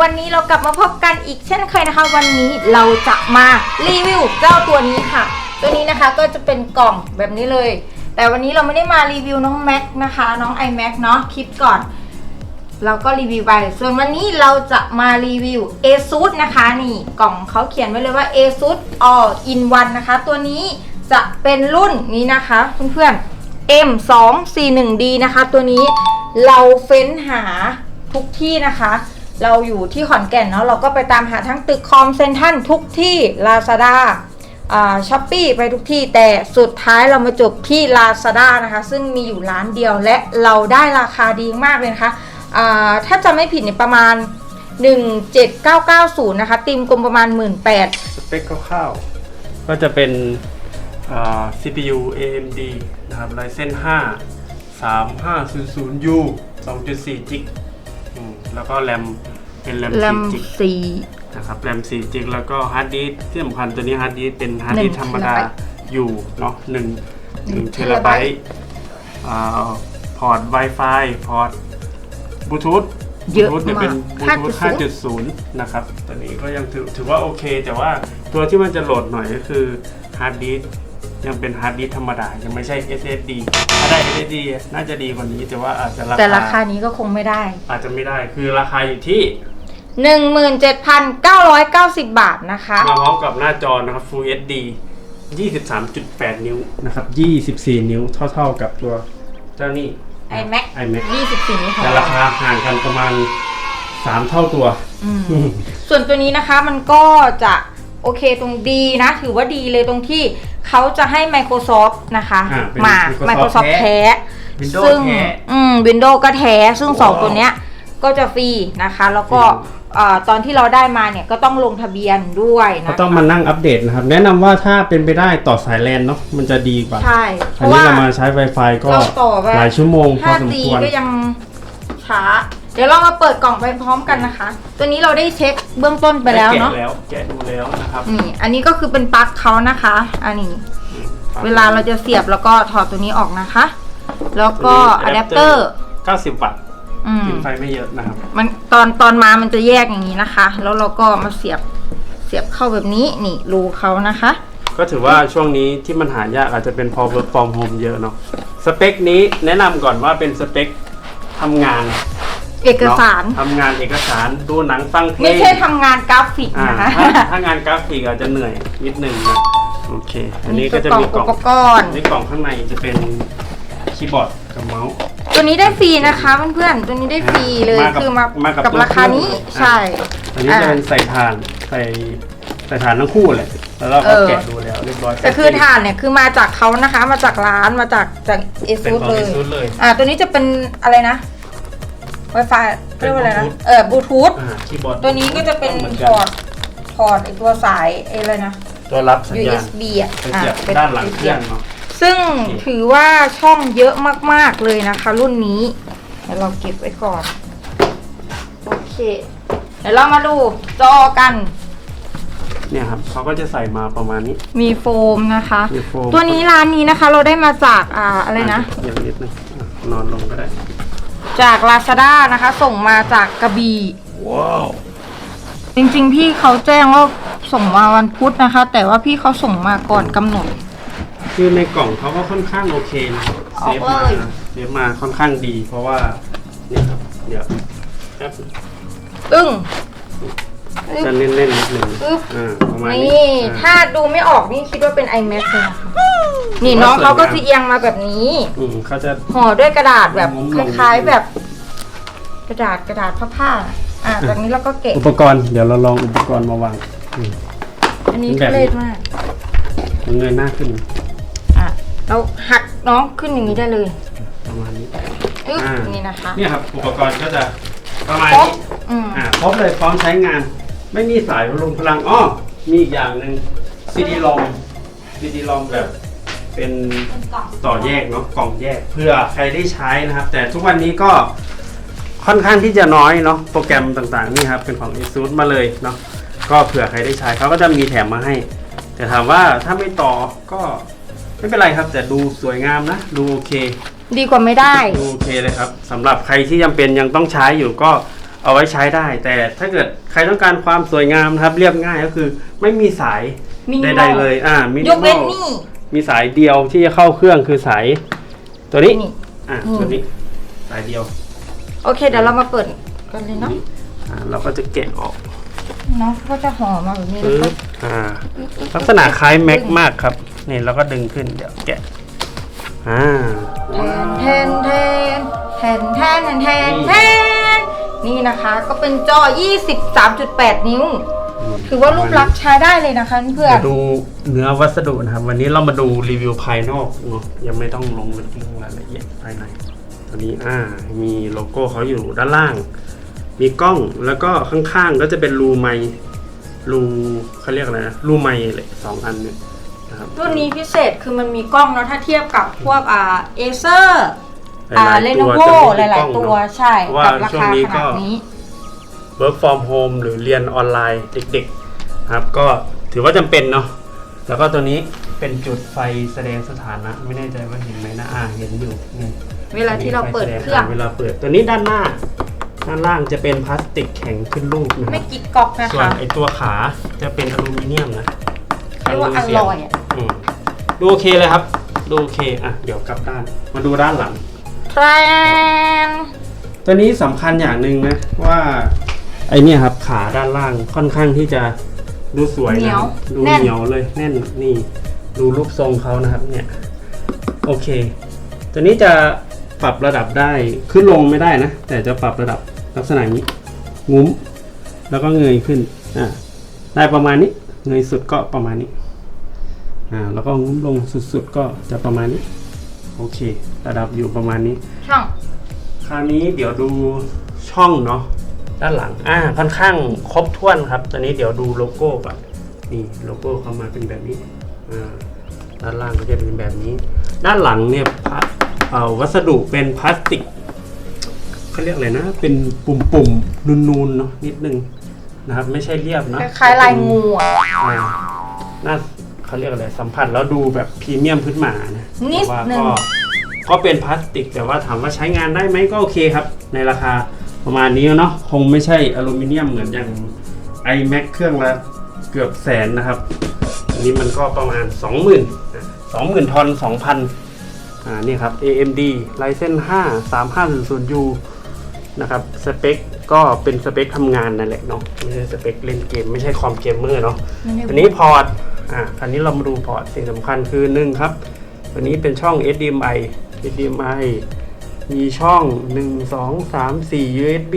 วันนี้เรากลับมาพบกันอีกเช่นเคยนะคะ วันนี้เราจะมารีวิวเจ้าตัวนี้ค่ะ ตัวนี้นะคะก็จะเป็นกล่องแบบนี้เลย แต่วันนี้เราไม่ได้มารีวิวน้องแม็กนะคะ น้อง iMac เนาะคลิปก่อน เราก็รีวิวไปส่วนวันนี้เราจะมารีวิว ASUS นะคะนี่กล่องเขาเขียนไว้เลยว่า ASUS All in One นะคะ ตัวนี้จะเป็นรุ่นนี้นะคะเพื่อนๆ M241D นะคะ ตัวนี้เราเฟ้นหาทุกที่นะคะ เราอยู่ที่ขอนแก่นเนาะเราก็ไปตามหาทั้งตึกคอมเซ็นทรัลทุกที่ Lazada อ่าช้อปปี้ไปทุกที่แต่สุดท้ายเรามาจบที่ Lazada นะคะ ซึ่งมีอยู่ร้านเดียวและเราได้ราคาดีมากเลยนะคะถ้าจะไม่ผิดเนี่ยประมาณ 17990 นะคะ ติมกลมประมาณ 18,000สเปคคร่าวๆก็จะเป็น CPU AMD นะครับ Ryzen 5 3500U 2.4จิก แล้วก็แรมเป็นแรมแรม4จิกสี่ นะครับแรม4จิกแล้วก็ฮาร์ดดิสก์ที่สำคัญตัวนี้ฮาร์ดดิสก์เป็นฮาร์ดดิสก์หนึ่งธรรมดาเทราไบต์อยู่เนาะหนึ่งหนึ่งหนึ่งเทราไบต์อ่าพอร์ต Wi-Fi พอร์ตบลูทูธเยอะบลูทูธเนี่ยเป็นมากบลูทูธ5.0 5.0 นะครับ ตัวนี้ก็ยังถือถือว่าโอเค แต่ว่าตัวที่มันจะโหลดหน่อยก็คือฮาร์ดดิสก์ ยังเป็นฮาร์ดดิสก์ธรรมดา ยังไม่ใช่ SSD ถ้าได้ SSD น่าจะดีกว่านี้แต่ว่าอาจจะราแต่ราคาคานี้ก็คงไม่ได้ อาจจะไม่ได้คือราคาอยู่ที่ 17,990 บาทนะคะ มาพร้อมกับหน้าจอนะครับ Full HD 23.8 นิ้วนะครับ 24 นิ้วเท่าๆกับตัวเจ้านี่ iMac iMac 24นี้ของแต่เราราคาห่างกันประมาณ 3 เท่าตัว อืม ส่วนตัวนี้นะคะมันก็จะโอเคตรงดีนะ ถือว่าดีเลยตรงที่ เขาจะให้ Microsoft นะคะอ่าเป็นมา Microsoft Microsoft แท้ แท้ Windows ซึ่งแท้ อืม Windows ก็แท้ ซึ่งสองว้าวตัวเนี้ยก็จะฟรีนะคะ แล้วก็ฟรีอ่าตอนที่เราได้มาเนี่ยก็ต้องลงทะเบียนด้วยก็นะต้องมานั่งอัปเดตนะครับ แนะนำว่าถ้าเป็นไปได้ต่อสายแลนเนาะมันจะดีกว่า ใช่เพอันราะนี้ว่า เรามาใช้ Wi-Fi ก็เราต่อไป หลายชั่วโมงพอสม 5G ควร ก็ยังช้า เดี๋ยวเรามาเปิดกล่องไปพร้อมกันนะคะ ตัวนี้เราได้เช็คเบื้องต้นไปแล้วเนาะแกะแล้วแกะดูแล้วนะครับนี่ อันนี้ก็คือเป็นปลั๊กเขานะคะ อันนี้ เวลาเราจะเสียบแล้วก็ถอดตัวนี้ออกนะคะ แล้วก็อะแดปเตอร์ 90 วัตต์อืมกินไฟไม่เยอะนะครับ มันตอนตอนมามันจะแยกอย่างนี้นะคะ แล้วเราก็มาเสียบเสียบเข้าแบบนี้นี่รูเขานะคะ ก็ถือว่าช่วงนี้ที่มันหายากอาจจะเป็นพอ work from home เยอะเนาะสเปคนี้แนะนำก่อนว่าเป็นสเปคทำงาน เอกสาร เนะทำงานเอกสารดูหนังฟังเพลงไม่ใช่ทำงานกราฟิกอ่านะคะถ้าถ้างานกราฟิกอาจจะเหนื่อยนิดนึงนะโอเค อันนี้ก็จะมีกล่องอุปกรณ์ ในกล่องข้างในจะเป็นคีย์บอร์ดกับเมาส์ ตัวนี้ได้ฟรีนะคะเพื่อนๆตัวนี้ได้ฟรีเลยมากับคือมามากับกับตัวราคานี้เครื่อง ใช่ อันนี้จะเป็นใส่ถ่านใส่ใส่ถ่านทั้งคู่เลยแล้วเราก็เออ แกะดูแล้วเรียบร้อยแต่คือถ่านเนี่ยคือมาจากเขานะคะ มาจากร้านมาจากจากเอเป็นซูของเลย ASUS เลย อ่าตัวนี้จะเป็นอะไรนะ Wi-Fi เรียกว่าอะไรนะ Bluetooth เออบลูทูธอ่าคีย์บอร์ดตัวนี้ก็จะเป็นหมือถอดถอดไอตัวสายไออะไรนะ ตัวรับสัญญาณ USB อะไปอะเสียบเป็นด้านหลังเครื่องเนาะ ซึ่งถือว่าช่องเยอะมากๆเลยนะคะ รุ่นนี้เดี๋ยวเราเก็บไว้ก่อน โอเค เดี๋ยวเรามาดูจอกัน เนี่ยครับเขาก็จะใส่มาประมาณนี้ มีโฟมนะคะ มีโฟม ตัวนี้ร้านนี้นะคะ เราได้มาจากอ่าอะไรนะ อย่างนิดนึงอะนอนลงก็ได้ จาก Lazada นะคะ ส่งมาจากกระบี่ว้าวจริงๆ พี่เขาแจ้งว่าส่งมาวันพุธนะคะ แต่ว่าพี่เขาส่งมาก่อนกำหนด คือในกล่องเขาก็ค่อนข้างโอเคนะอเซอกฟมาเลยเซฟมาค่อนข้างดี เพราะว่านี่ครับเดี๋ยวแป๊บอึ้ง จะเล่นๆนิดนึงอึ๊บ อ่าประมาณนี่นี้ถ้าดูไม่ออกนี่คิดว่าเป็น iMac เลยนะคะนี่น้องเขาก็จะเอียงมาแบบนี้อืมเขาจะ ห่อด้วยกระดาษแบบงุ้มคลงล้ายๆแบบ กระดาษกระดาษผ้าๆอะจากนี้เราก็เกะอุปกรณ์เดี๋ยวเราลองอุปกรณ์มาวางอืม อันนี้แบบทุนี้เรศมากเงยหน้าขึ้นอะเราหักน้องขึ้นอย่างนี้ได้เลยประมาณนี้ อึ๊บอ่านี่นะคะ เนี่ยครับอุปกรณ์ก็จะประมาณครบนี้ อืม อ่าครบเลยพร้อมใช้งาน ไม่มีสายพลุงพลังอ้อมีอีกอย่างหนึ่งซีดีลอมซีดีลอมแบบเป็นต่อแยกเนาะกล่องแยกเพื่อใครได้ใช้นะครับ แต่ทุกวันนี้ก็ค่อนข้างที่จะน้อยเนาะโปรแกรมต่างๆนี่ครับเป็นของ ASUS มาเลยเนาะก็เผื่อใครได้ใช้เขาก็จะมีแถมมาให้ แต่ถามว่าถ้าไม่ต่อก็ไม่เป็นไรครับ แต่ดูสวยงามนะ ดูโอเค ดีกว่าไม่ได้ ดูโอเคเลยครับสำหรับใครที่จำเป็นยังต้องใช้อยู่ก็ เอาไว้ใช้ได้ แต่ถ้าเกิดใครต้องการความสวยงามนะครับ เรียบง่ายก็คือ ไม่มีสาย Minimal ใดๆเลยอ่ามินิยกมเว้อนลนี่ มีสายเดียวที่จะเข้าเครื่องคือสาย ตัวนี้นี่ อ่าอืม ตัวนี้สายเดียวโอเค เดี๋ยวเรามาเปิดกันเลยเนาะอ่าเราก็จะแกะออกเนาะก็จะห่อมาแบบนี้นะปึ๊คะบอ่า ลักษณะคล้ายแม็กมากครับนี่เราก็ดึงขึ้นเดี๋ยวแกะอ่า แทนแทนแทนแทนแทนแทนแทนนี่ นะคะก็เป็นจอ 23.8 นิ้ว ถือว่ารูปลักษณ์ใช้ได้เลยนะคะเพื่อนเดี๋ยวดูเนื้อวัสดุนะครับ วันนี้เรามาดูรีวิวภายนอกเนาะยังไม่ต้องลงลึกเรื่องรายละเอียดภายในตัวนี้อ่ามีโลโก้เขาอยู่ด้านล่าง มีกล้องแล้วก็ข้างๆก็จะเป็นรูไมค์รูเขาเรียกอะไรนะรูไมค์เลยสองอันเนี่ยนะครับ รุ่นนี้พิเศษคือมันมีกล้องเนาะถ้าเทียบกับพวกอ่าเอเซอร์ห อ่าลายเลๆโนตัวโวจะไม่มีหลายกล้องๆตัวเนอะใช่เพราะว่ากับราช่วงคานี้ขก็นาดนี้ work from home หรือเรียนออนไลน์เด็กๆนะครับ ก็ถือว่าจำเป็นเนาะแล้วก็ตัวนี้เป็นจุดไฟแสดงสถานะ ไม่แน่ใจว่าเห็นไหมนะอ่าเห็นอยู่นี่เวลาที่เราเปิดเครื่องเวลาเปิดตัวนี้ด้านหน้า ด้านล่างจะเป็นพลาสติกแข็งขึ้นรูปนะคไม่รับกิ๊กก๊อกนะส่วนคะไอตัวขาจะเป็นอลูมิเนียมนะเรียกว่าอร่อยอะอืมดูโอเคเลยครับ ดูโอเคอะเดี๋ยวกลับด้าน มาดูด้านหลัง แทนตัวนี้สำคัญอย่างหนึ่งนะว่าไอเนี่ยครับขาด้านล่างค่อนข้างที่จะดูสวยเหนีนะยวดูแน่น เหนียวเลยแน่นนี่ดูรูปทรงเขานะครับเนี่ยโอเค ตัวนี้จะปรับระดับได้ขึ้นลงไม่ได้นะ แต่จะปรับระดับลักษณะนี้งุ้ม แล้วก็เงยขึ้นอ่าได้ประมาณนี้ เงยสุดก็ประมาณนี้อ่าแล้วก็งุ้มลงสุดๆก็จะประมาณนี้ โอเค ระดับอยู่ประมาณนี้ ช่อง คราวนี้เดี๋ยวดูช่องเนาะด้านหลังอ่าค่อนข้างครบถ้วนครับตอนนี้เดี๋ยวดูโลโก้ก่อนนี่โลโก้เข้ามาเป็นแบบนี้อ่าด้านล่างก็จะเป็นแบบนี้ ด้านหลังเนี่ยพะเอ่อวัสดุเป็นพลาสติกเขาเรียกอะไรนะ เป็นปุ่มๆนูนๆเนาะนิดนึงนะครับ ไม่ใช่เรียบนะคล้ายๆลายงูอะอ่าน่าเขาเรียกอะไรสัมผัสแล้วดูแบบพรีเมียมขึ้นมานะนิดแต่ว่านึง ก็ ก็เป็นพลาสติก แต่ว่าถามว่าใช้งานได้ไหมก็โอเคครับ ในราคาประมาณนี้เนาะคงไม่ใช่อลูมิเนียมเหมือนอย่าง iMac เครื่องละเกือบแสนนะครับ อันนี้มันก็ประมาณ 20,000นะ20,000ทอน2,000อ่านี่ครับ AMD Ryzen 5 3500U นะครับสเปคก็เป็นสเปคทำงานนั่นแหละเนาะไม่ใช่สเปคเล่นเกมไม่ใช่คอมเกมเมอร์เนาะไม่ได้อันนี้พอร์ตอะอันนี้เรามาดูพอร์ตสิ่งสำคัญคือหนึ่งครับ ตัวนี้เป็นช่อง HDMI HDMI มีช่อง 1 2 3 4 USB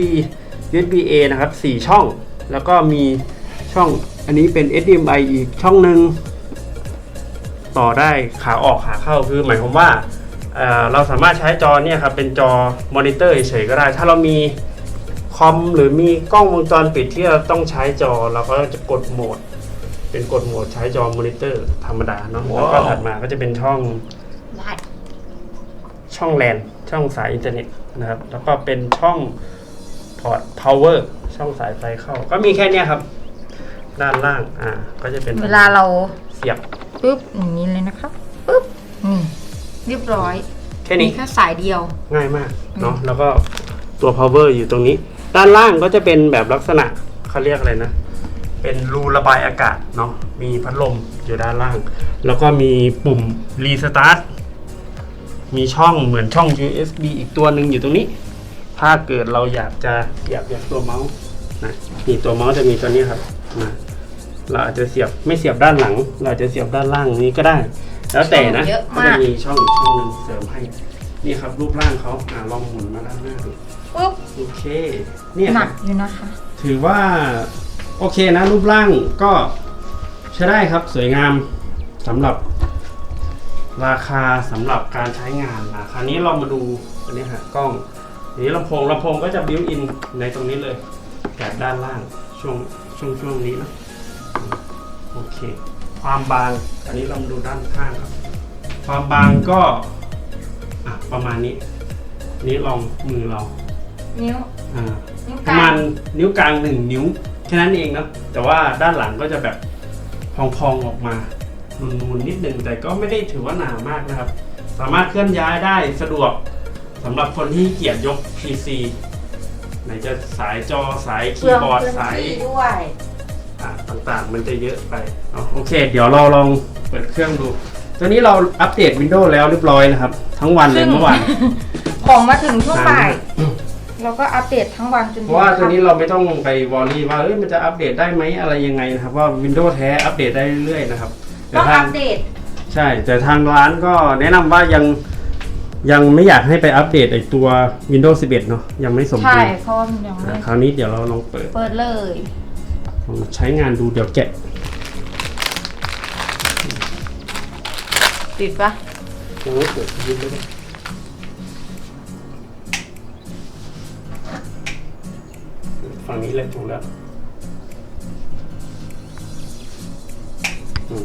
USB A นะครับ 4 ช่อง แล้วก็มีช่องอันนี้เป็น HDMI อีกช่องหนึ่งต่อได้ขาออกขาเข้าคือหมายความว่าเอ่อเราสามารถใช้จอเนี่ยครับเป็นจอมอนิเตอร์เฉยๆก็ได้ ถ้าเรามีคอมหรือมีกล้องวงจรปิดที่เราต้องใช้จอเราก็จะกดโหมด เป็นกดโหมดใช้จอมอนิเตอร์ธรรมดาเนาะแล้วก็ถัดมาก็จะเป็นช่องได้ ช่องแลนช่องสายอินเทอร์เน็ตนะครับ แล้วก็เป็นช่องพอร์ต power ช่องสายไฟเข้า ก็มีแค่เนี้ยครับ ด้านล่างอ่าก็จะเป็นเวลาเราเสียบปุ๊บอย่างนี้เลยนะคะปุ๊บนี่เรียบร้อยแค่มีนี้แค่สายเดียวง่ายมากเนาะแล้วก็ตัว power อยู่ตรงนี้ ด้านล่างก็จะเป็นแบบลักษณะเขาเรียกอะไรนะ เป็นรูระบายอากาศเนาะมีพัดลมอยู่ด้านล่าง แล้วก็มีปุ่ม restart มีช่องเหมือนช่อง USB อีกตัวหนึ่งอยู่ตรงนี้ ถ้าเกิดเราอยากจะเสียบอย่างตัวเมาส์นะนี่ตัวเมาส์จะมีตัวนี้ครับนะเราอาจจะเสียบไม่เสียบด้านหลัง เราอาจจะเสียบด้านล่างนี้ก็ได้ แล้วแต่นะเยอะก็มากจะมีช่องอีกช่องหนึ่งเสริมให้ นี่ครับรูปร่างเขาอ่าลองหมุนมาด้านหน้าดูปุ๊บโอเคเนี่ยหคนัรับกอยู่นะคะ ถือว่าโอเคนะรูปร่างก็ใช้ได้ครับสวยงามสำหรับ ราคาสำหรับการใช้งานนะคราวนี้เรามาดูอันนี้ฮะกล้องอันนี้ลำโพงลำโพงก็จะบิวอินในตรงนี้เลยแถบด้านล่างช่วงช่วงช่วงนี้นะโอเค ความบางอันนี้เรามาดูด้านข้างครับ ความบางก็อะประมาณนี้อันนี้ลองมือเรา นิ้วอ่านิ้วปกระลามาณนิ้วกลางหนึ่งนิ้วแค่นั้นเองเนอะแต่ว่าด้านหลังก็จะแบบพองๆออกมา นูนๆนิดนึงแต่ก็ไม่ได้ถือว่าหนามากนะครับ สามารถเคลื่อนย้ายได้สะดวกสำหรับคนที่เกียจยก PC ไหนจะสายจอสายคีเปลืองย์บอร์ดพื้นสายที่ด้วยอ่าต่างๆ มันจะเยอะไปเอาโอเค เดี๋ยวเราลองเปิดเครื่องดู ตัวนี้เราอัปเดต Windows แล้วเรียบร้อยนะครับ ทั้งวันเลยซึ่งเมื่อวานของมาถึงช่วงบ่ายอืมเราก็อัปเดตทั้งวันจนเพราะว่าตัวนี้เราไม่ต้องไปวอรี่ว่าเอ้ยมันจะอัปเดตได้ไหมอะไรยังไงนะครับ ว่า Windows แท้อัปเดตได้เรื่อยๆนะครับ แต่ต้องทาอังปเดต ใช่ แต่ทางร้านก็แนะนำว่ายังยังไม่อยากให้ไปอัปเดตไอตัว Windows 11 เนาะยังไม่สมใช่บูรณ์เพราะว่ามันยังไม่อะคราวนี้เดี๋ยวเราลองเปิด เปิดเลย ลองใช้งานดูเดี๋ยวแกะ ติดปะโอ้เปิดยิบเลยฝั่งนี้เลยถูกแล้วอืม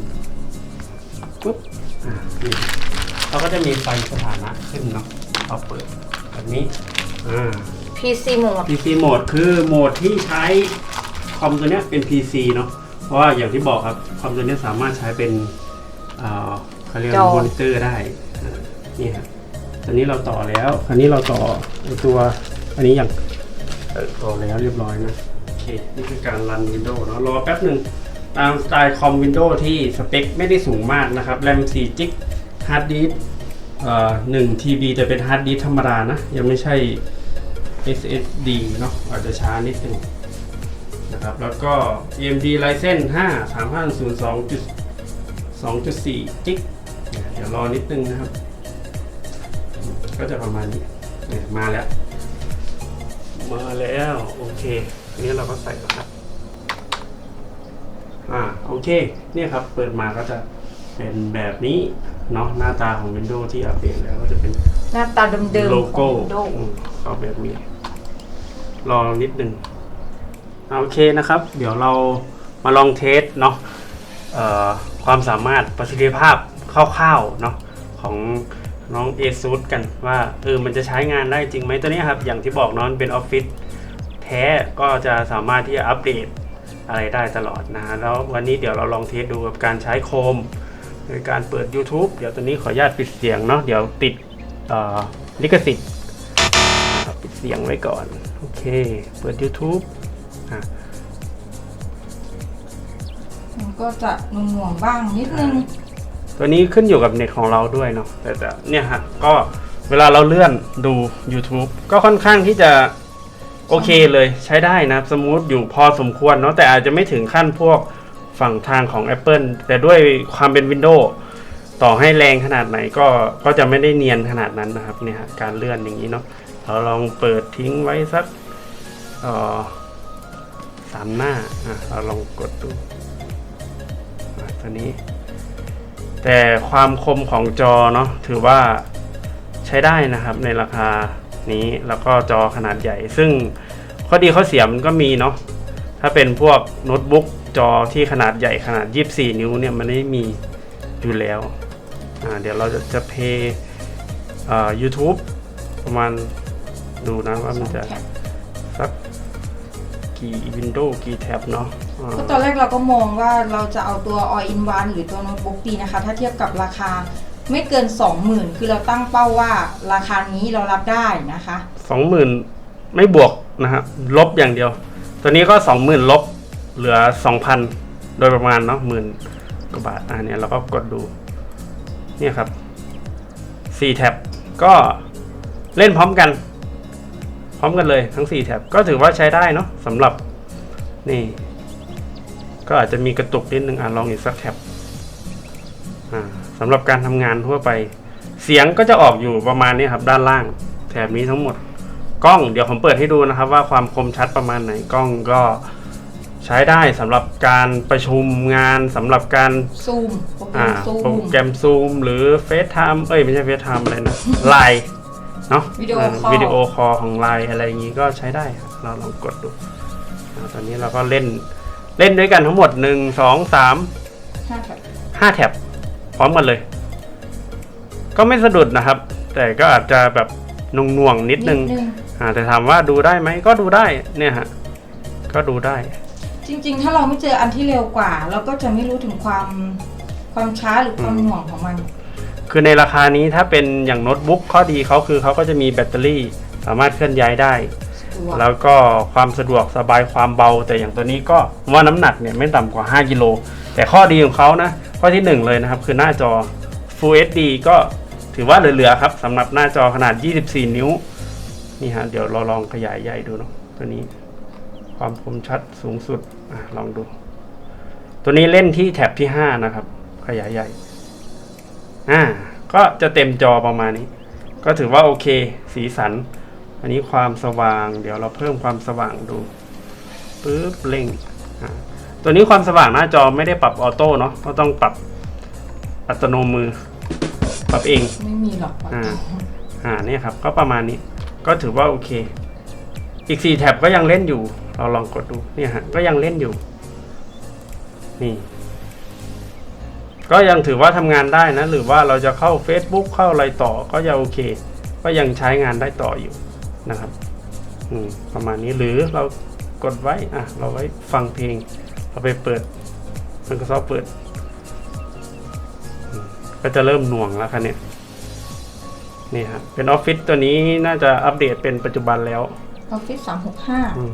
ปุ๊บอ่านี่เราก็จะมีไฟสถานะขึ้นเนาะเราเปิดแบบนี้อ่า PC โหมด PC โหมดคือโหมดที่ใช้คอมตัวเนี้ยเป็น PC เนาะเพราะว่าอย่างที่บอกครับคอมตัวเนี้ยสามารถใช้เป็นเอ่อเขาเรียกจอ มอนิเตอร์ได้อ่านี่ครับตอนนี้เราต่อแล้วคราวนี้เราต่อไอตัวอันนี้อย่างเออต่อแล้วเรียบร้อยนะโอเคนี่คือการรัน Windows เนาะรอแป๊บหนึ่ง ตามสไตล์คอม Windows ที่สเปคไม่ได้สูงมากนะครับแรม4จิกฮาร์ดดิสเอ่อ1 TB แต่เป็นฮาร์ดดิสธรรมดานะ ยังไม่ใช่ SSD เนาะอาจจะช้านิดนึงนะครับแล้วก็ AMD Ryzen 5 3502 2.4จิกเดี๋ยวรอนิดนึงนะครับ ก็จะประมาณนี้มาแล้ว มาแล้ว โอเค นี้เราก็ใส่แล้วครับ อ่าโอเค เนี่ยครับเปิดมาก็จะเป็นแบบนี้เนาะหน้าตาของ Windows ที่อัปเดตแล้วก็จะเป็นหน้าตาเดิมๆโลขอโก้ง Windows อืมก็แบบนี้ รอนิดนึงอ่าโอเคนะครับ เดี๋ยวเรามาลองเทสเนาะเอ่อความสามารถประสิทธิภาพคร่าวๆเนาะของน้อง ASUS กันว่าเออมันจะใช้งานได้จริงไหมตัวนี้ครับ อย่างที่บอกเนาะมันเป็นออฟฟิศแท้ก็จะสามารถที่จะอัปเดต อะไรได้ตลอดนะฮะแล้ววันนี้เดี๋ยวเราลองเทสดูกับการใช้โคมโดยการเปิด YouTube เดี๋ยวตัวนี้ขออนุญาตปิดเสียงเนาะเดี๋ยวติดเอ่อลิขสิทธิ์ครับปิดเสียงไว้ก่อน โอเค เปิด YouTube อะมันก็จะหน่วงๆบ้างนิดนึง ตัวนี้ขึ้นอยู่กับเน็ตของเราด้วยเนาะแต่แต่เนี่ยฮะก็เวลาเราเลื่อนดู YouTube ก็ค่อนข้างที่จะ โอเคเลยใช้ได้นะสมูทอยู่พอสมควรเนาะแต่อาจจะไม่ถึงขั้นพวกฝั่งทางของ Apple แต่ด้วยความเป็น Windows ต่อให้แรงขนาดไหนก็ก็จะไม่ได้เนียนขนาดนั้นนะครับเนี่ยฮะการเลื่อนอย่างนี้เนาะเราลองเปิดทิ้งไว้สักสามหน้าอะเราลองกดดูตัวนี้ แต่ความคมของจอเนาะถือว่าใช้ได้นะครับในราคา นี้แล้วก็จอขนาดใหญ่ ซึ่งข้อดีข้อเสียมันก็มีเนาะถ้าเป็นพวกโน้ตบุ๊กจอที่ขนาดใหญ่ขนาด 24 นิ้วเนี่ยมันไม่มีอยู่แล้วอ่าเดี๋ยวเราจะจะเพย์อ่า YouTube ประมาณดูนะว่ามันจะสักกี่วินโดว์กี่แท็บเนาะอ่าก็ตอนแรกเราก็มองว่าเราจะเอาตัว all in one หรือตัวโน้ตบุ๊กดีนะคะ ถ้าเทียบกับราคา ไม่เกิน 20,000 คือเราตั้งเป้าว่าราคานี้เรารับได้นะคะสองหมื่นไม่บวกนะครับลบอย่างเดียว ตัวนี้ก็สองหมื่นลบเหลือสองพันโดยประมาณเนาะหมื่นกว่าบาทอ่าเนี่ยเราก็กดดูเนี่ยครับสี่แท็บก็เล่นพร้อมกัน พร้อมกันเลยทั้งสี่แท็บก็ถือว่าใช้ได้เนาะสำหรับนี่ก็อาจจะมีกระตุกนิดนึงอะลองอีกสักแท็บอ่า สำหรับการทำงานทั่วไป เสียงก็จะออกอยู่ประมาณนี้ครับด้านล่างแถบนี้ทั้งหมด กล้องเดี๋ยวผมเปิดให้ดูนะครับ ว่าความคมชัดประมาณไหนกล้องก็ใช้ได้สำหรับการประชุมงานสำหรับการซูมโปรแกรอ่ามซูโปรมแกรมซูมหรือเฟซไทม์เอ้ยไม่ใช่เฟซไทม์อะไรนะไลน์เนาะวิดีโอคอล วิดีโอคอลของไลน์อะไรอย่างนี้ก็ใช้ได้ครับเราลองกดดูอ่าตอนนี้เราก็เล่นเล่นด้วยกันทั้งหมดหนึ่งสองสามห้าแท็บห้าแท็บพ ร้อมกันเลย ก็ไม่สะดุดนะครับ แต่ก็อาจจะแบบหน่วงๆนิดนึงอ่าแต่ถามว่าดูได้ไหมก็ดูได้เนี่ยฮะก็ดูได้ จริง ๆ ถ้าเราไม่เจออันที่เร็วกว่า เราก็จะไม่รู้ถึงความความช้าหรือความอืมหน่วงของมัน คือในราคานี้ถ้าเป็นอย่างโน้ตบุ๊กข้อดีเขาคือเขาก็จะมีแบตเตอรี่สามารถเคลื่อนย้ายได้ะดวกแล้วก็ความสะดวกสบายความเบา แต่อย่างตัวนี้ก็ว่าน้ำหนักเนี่ยไม่ต่ำกว่า 5 กิโล แต่ข้อดีของเขานะข้อที่หนึ่งเลยนะครับ คือหน้าจอ Full HD ก็ถือว่าเหลือๆครับสำหรับหน้าจอขนาด 24 นิ้ว นี่ฮะเดี๋ยวเราลองขยายใหญ่ดูเนาะตัวนี้ความคมชัดสูงสุดอลองดู ตัวนี้เล่นที่แท็บที่ 5 นะครับ ขยายใหญ่อ่าก็จะเต็มจอประมาณนี้ ก็ถือว่าโอเค สีสัน อันนี้ความสว่าง เดี๋ยวเราเพิ่มความสว่างดูปึ๊บเร่งอ่า ตัวนี้ความสว่างหน้าจอไม่ได้ปรับออโต้เนาะก็ต้องปรับอัตโนมือ ปรับเอง ไม่มีหรอกปะอ่า อ่าเนี่ยครับ ก็ประมาณนี้ ก็ถือว่าโอเค อีกสี่แท็บก็ยังเล่นอยู่ เราลองกดดู เนี่ยฮะ ก็ยังเล่นอยู่ นี่ ก็ยังถือว่าทำงานได้นะ หรือว่าเราจะเข้า Facebook เข้าอะไรต่อ ก็ยังโอเค ก็ยังใช้งานได้ต่ออยู่นะครับ อืม ประมาณนี้ หรือเรากดไว้ อะ เราไว้ฟังเพลง เราไปเปิด Microsoft เปิดอืมก็จะเริ่มหน่วงแล้วคันเนี่ยนี่ครับเป็นออฟฟิศตัวนี้น่าจะอัปเดตเป็นปัจจุบันแล้วออฟฟิศสามหกห้าอืม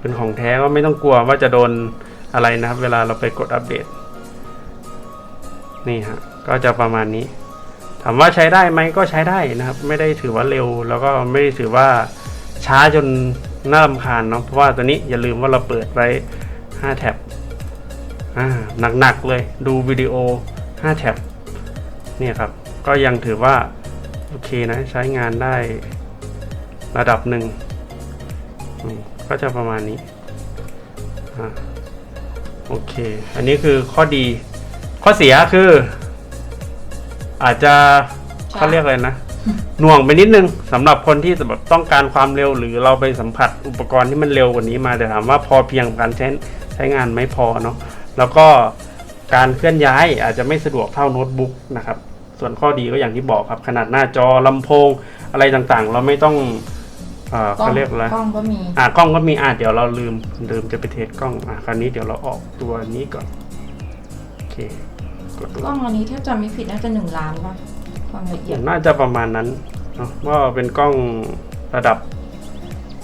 เป็นของแท้ก็ไม่ต้องกลัวว่าจะโดนอะไรนะครับ เวลาเราไปกดอัปเดต นี่ฮะ ก็จะประมาณนี้ ถามว่าใช้ได้ไหมก็ใช้ได้นะครับ ไม่ได้ถือว่าเร็ว แล้วก็ไม่ได้ถือว่าช้าจนน่ารำคาญเนาะเพราะว่าตัวนี้อย่าลืมว่าเราเปิดไว้ 5 แท็บอ่าหนักๆเลยดูวิดีโอ 5 แท็บเนี่ยครับ ก็ยังถือว่า โอเคนะ ใช้งานได้ระดับหนึ่งก็จะประมาณนี้อ่าโอเค อันนี้คือข้อดี ข้อเสียคือ อาจจะเขาเรียกอะไรนะหน่วงไปนิดนึงสำหรับคนที่แบบต้องการความเร็วหรือเราไปสัมผัสอุปกรณ์ที่มันเร็วกว่านี้มาแต่ถามว่าพอเพียงกับการใช้ ใช้งานไม่พอเนาะแล้วก็การเคลื่อนย้ายอาจจะไม่สะดวกเท่าโน้ตบุ๊กนะครับ ส่วนข้อดีก็อย่างที่บอกครับ ขนาดหน้าจอลำโพงอะไรต่างๆ เราไม่ต้องเอ่อเขาเรียกอะไรกล้องก็มี อ่ากล้องก็มีอ่าเดี๋ยวเราลืมลืมจะไปเทสกล้องอะคราวนี้เดี๋ยวเราออกตัวนี้ก่อนโอเคกดดู กล้องอันนี้ถ้าจำไม่ผิดน่าจะหนึ่งล้านป่ะความละเอียด น่าจะประมาณนั้นเนาะว่าเป็นกล้องระดับ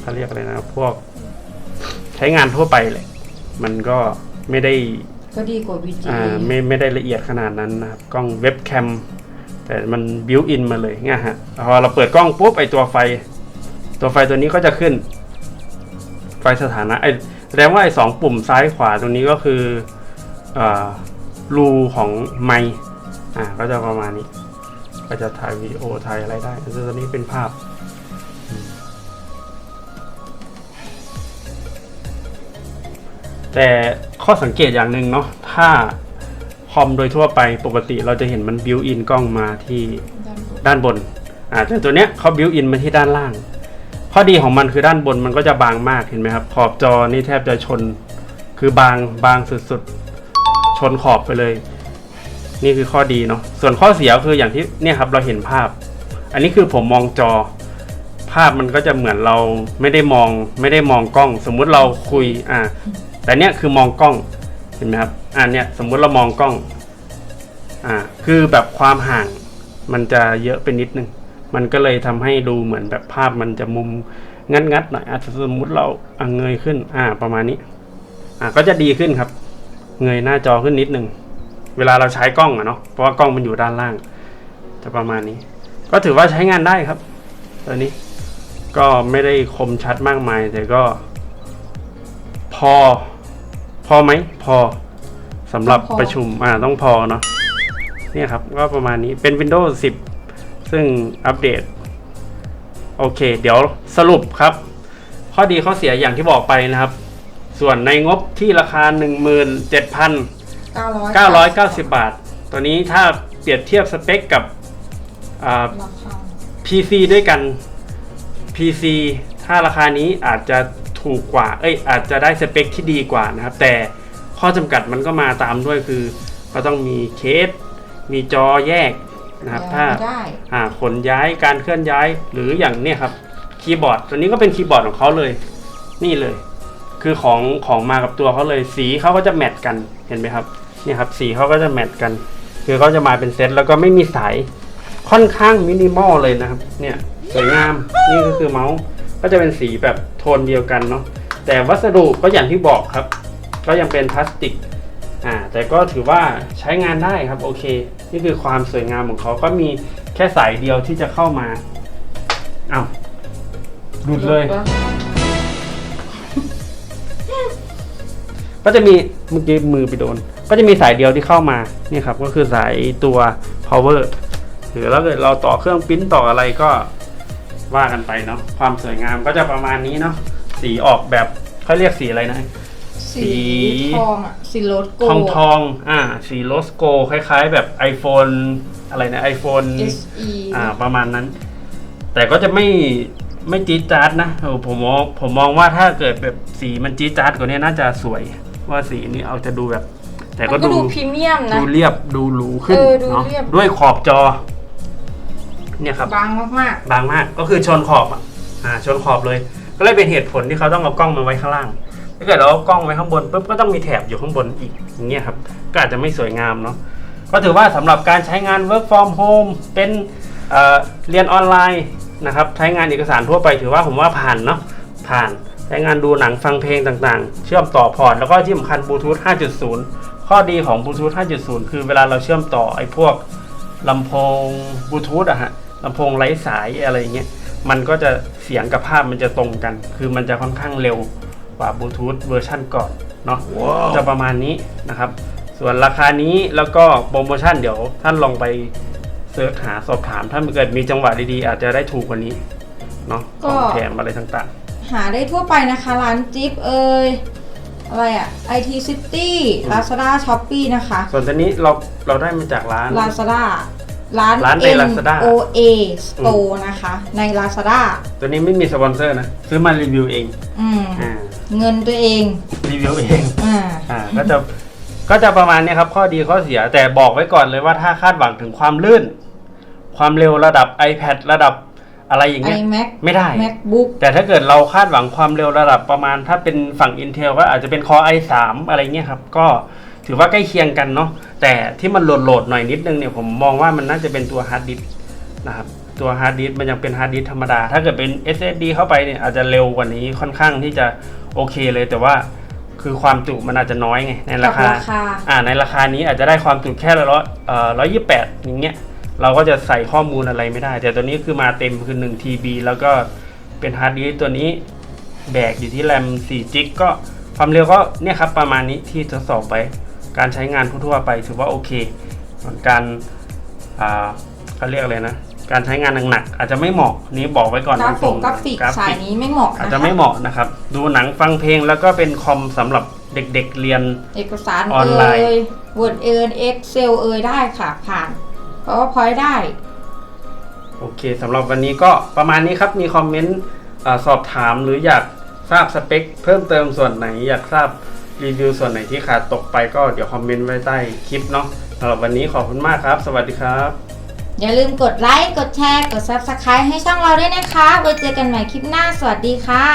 เขาเรียกอะไรนะ พวก ใช้งานทั่วไปเลย มันก็ไม่ได้ก็ดีกว่า VGA อ่าไม่ไม่ได้ละเอียดขนาดนั้นนะครับกล้องเว็บแคมแต่มันบิวอินมาเลยเงี้ยฮะพอเราเปิดกล้องปุ๊บไอตัวไฟ ตัวไฟตัวนี้ก็จะขึ้น ไฟสถานะไอแสดงว่าไอสองปุ่มซ้ายขวาตรงนี้ก็คืออารูของไมค์อ่าก็จะประมาณนี้ ก็จะถ่ายวีดีโอถ่ายอะไรได้แต่ตัวนี้เป็นภาพ แต่ข้อสังเกตอย่างหนึ่งเนาะถ้าคอมโดยทั่วไปปกติเราจะเห็นมันบิวอินกล้องมาที่ด้านบนอ่าแต่ตัวเนี้ยเขาบิวอินมาที่ด้านล่าง ข้อดีของมันคือด้านบนมันก็จะบางมากเห็นไหมครับ ขอบจอนี่แทบจะชน คือบางบางสุดๆ ชนขอบไปเลย นี่คือข้อดีเนาะส่วนข้อเสียคืออย่างที่เนี่ยครับเราเห็นภาพ อันนี้คือผมมองจอ ภาพมันก็จะเหมือนเราไม่ได้มองไม่ได้มองกล้อง สมมุติเราคุยอ่า แต่เนี่ยคือมองกล้องเห็นไหมครับอ่าเนี่ยสมมุติเรามองกล้องอ่าคือแบบความห่างมันจะเยอะไปนิดนึง มันก็เลยทำให้ดูเหมือนแบบภาพมันจะมุมงัดๆหน่อยอาจจะสมมุติเราเงยขึ้นอ่าประมาณนี้อ่าก็จะดีขึ้นครับ เงยหน้าจอขึ้นนิดนึงเวลาเราใช้กล้องอะเนาะเพราะว่ากล้องมันอยู่ด้านล่าง จะประมาณนี้ ก็ถือว่าใช้งานได้ครับ ตัวนี้ก็ไม่ได้คมชัดมากมายแต่ก็ อ พอไหมพอสำหรับต้องพอ ประชุมอ่าต้องพอเนาะเนี่ยครับ ก็ประมาณนี้เป็น Windows 10 ซึ่งอัปเดต โอเค เดี๋ยวสรุปครับ ข้อดีข้อเสียอย่างที่บอกไปนะครับ ส่วนในงบที่ราคา 17,990 990 บาท ตัวนี้ถ้าเปรียบเทียบสเปคกับอ่า ราคา PC ด้วยกัน PC ถ้าราคานี้อาจจะ ถูกกว่า เอ้ยอาจจะได้สเปคที่ดีกว่านะครับ แต่ข้อจำกัดมันก็มาตามด้วยคือ ก็ต้องมีเคส มีจอแยกนะครับ ถ้าไม่ได้อ่าขนย้ายการเคลื่อนย้ายหรืออย่างเนี่ยครับคีย์บอร์ดตัวนี้ก็เป็นคีย์บอร์ดของเขาเลย นี่เลย คือของของมากับตัวเขาเลย สีเขาก็จะแมทกันเห็นไหมครับเนี่ยครับ สีเขาก็จะแมทกัน คือเขาจะมาเป็นเซตแล้วก็ไม่มีสายค่อนข้างมินิมอลเลยนะครับ เนี่ยสวยงามนี่ก็คือเมาส์ ก็จะเป็นสีแบบโทนเดียวกันเนาะแต่วัสดุก็อย่างที่บอกครับ ก็ยังเป็นพลาสติกอ่าแต่ก็ถือว่าใช้งานได้ครับโอเค นี่คือความสวยงามของเขาก็มีแค่สายเดียวที่จะเข้ามาอ้าวหลุดเลย ก็จะมีเมื่อกี้มือไปโดน ก็จะมีสายเดียวที่เข้ามานี่ครับ ก็คือสายตัว power หรือแล้วเกิดเราต่อเครื่องปริ้นต่ออะไรก็ ว่ากันไปเนาะความสวยงามก็จะประมาณนี้เนาะสีออกแบบเขาเรียกสีอะไรนะ สีทองอะสีโรสโกทองทอง อ่า สีโลสโกคล้ายๆ แบบ iPhone อะไรนะ iPhone SE อ่า ประมาณนั้น แต่ก็จะไม่ไม่จี๊ดจ๊าดนะเออผมมองผมมองว่าถ้าเกิดแบบสีมันจี๊ดจ๊าดกว่านี้น่าจะสวย ว่าสีนี้เอาจะดูแบบ แต่ก็มันก็ดูดูพรีเมียมนะ ดูเรียบดูหรูขึ้นเออดูเนาะเรียบด้วยขอบจอ เนี่ยครับบางมากบางมากก็คือชนขอบอะอ่าชนขอบเลย ก็เลยเป็นเหตุผลที่เขาต้องเอากล้องมาไว้ข้างล่าง ถ้าเกิดเราเอากล้องไว้ข้างบนปุ๊บก็ต้องมีแถบอยู่ข้างบนอีกอย่างเงี้ยครับก็อาจจะไม่สวยงามเนาะก็ถือว่าสำหรับการใช้งาน work from home เป็นเอ่อเรียนออนไลน์นะครับใช้งานเอกสารทั่วไปถือว่าผมว่าผ่านเนาะผ่านใช้งานดูหนังฟังเพลงต่างๆ เชื่อมต่อพอร์ตแล้วก็ที่สำคัญบลูทูธ5.0 ข้อดีของบลูทูธ5.0 คือเวลาเราเชื่อมต่อไอ้พวกลำโพงบลูทูธอะฮะ ลำโพงไร้สายอะไรอย่างเงี้ยมันก็จะเสียงกับภาพมันจะตรงกัน คือมันจะค่อนข้างเร็วกว่าบลูทูธเวอร์ชันก่อนเนาะจะประมาณนี้นะครับ ส่วนราคานี้แล้วก็โปรโมชั่นเดี๋ยวท่านลองไปเสิร์ชหาสอบถามถ้าเกิดมีจังหวะดีๆ อาจจะได้ถูกกว่านี้เนาะของแถมอะไรต่างๆ หาได้ทั่วไปนะคะ ร้านจิ๊บเอ่ยอะไรอะ IT City Lazada Shopee นะคะๆส่วนตัวนี้เราเราได้มาจากร้าน Lazada ร้าน ร้านใน Lazada NOA Store นะคะ ใน Lazada ตัวนี้ไม่มีสปอนเซอร์นะ ซื้อมารีวิวเองอืมอ่าเงินตัวเองรีวิวเอง อ่า อ่าก็จะก็จะประมาณเนี้ยครับ ข้อดีข้อเสียแต่บอกไว้ก่อนเลยว่าถ้าคาดหวังถึงความลื่น ความเร็วระดับ iPad ระดับอะไรอย่างเงี้ย iMac ไม่ได้ MacBook แต่ถ้าเกิดเราคาดหวังความเร็วระดับประมาณ ถ้าเป็นฝั่ง Intel ก็อาจจะเป็น Core i3 อะไรเงี้ยครับ ก็ ถือว่าใกล้เคียงกันเนาะแต่ที่มันโหลดๆหน่อยนิดนึงเนี่ยผมมองว่ามันน่าจะเป็นตัวฮาร์ดดิสก์นะครับตัวฮาร์ดดิสก์มันยังเป็นฮาร์ดดิสก์ธรรมดา ถ้าเกิดเป็น SSD เข้าไปเนี่ยอาจจะเร็วกว่านี้ค่อนข้างที่จะโอเคเลยแต่ว่าคือความจุมันอาจจะน้อยไงในราคากับราคาอ่าในราคานี้อาจจะได้ความจุแค่ร้อยเอ่อร้อยยี่แปดอย่างเงี้ยเราก็จะใส่ข้อมูลอะไรไม่ได้ แต่ตัวนี้คือมาเต็มคือ1 TB แล้วก็เป็นฮาร์ดดิสก์ตัวนี้แบกอยู่ที่แรม4จิกก็ความเร็วก็เนี่ยครับประมาณนี้ที่ทดสอบไป การใช้งานทั่วๆไปถือว่าโอเค ส่วนการอ่าเขาเรียกอะไรนะ การใช้งานหนักๆอาจจะไม่เหมาะนี่บอกไว้ก่อนกราตฟิรกงๆกราฟิกกราสายฟิกนี้ไม่เหมาะอาจนะจะคะไม่เหมาะนะครับ ดูหนังฟังเพลงแล้วก็เป็นคอมสำหรับเด็กๆเรียน เอกสารออนไลน์เอ่ย Word เอ่ย Excel เอ่ยได้ค่ะ ผ่านเพราะว่าพอยได้ โอเคสำหรับวันนี้ก็ประมาณนี้ครับมีคอมเมนต์อาสอบถามหรืออยากทราบสเปคเพิ่มเติมส่วนไหนอยากทราบ รีวิวส่วนไหนที่ขาดตกไปก็เดี๋ยวคอมเมนต์ไว้ใต้คลิปเนาะสำหรับวันนี้ขอบคุณมากครับ สวัสดีครับ อย่าลืมกดไลค์ กดแชร์ กด Subscribe ให้ช่องเราด้วยนะคะไว้เจอกันใหม่คลิปหน้า สวัสดีค่ะ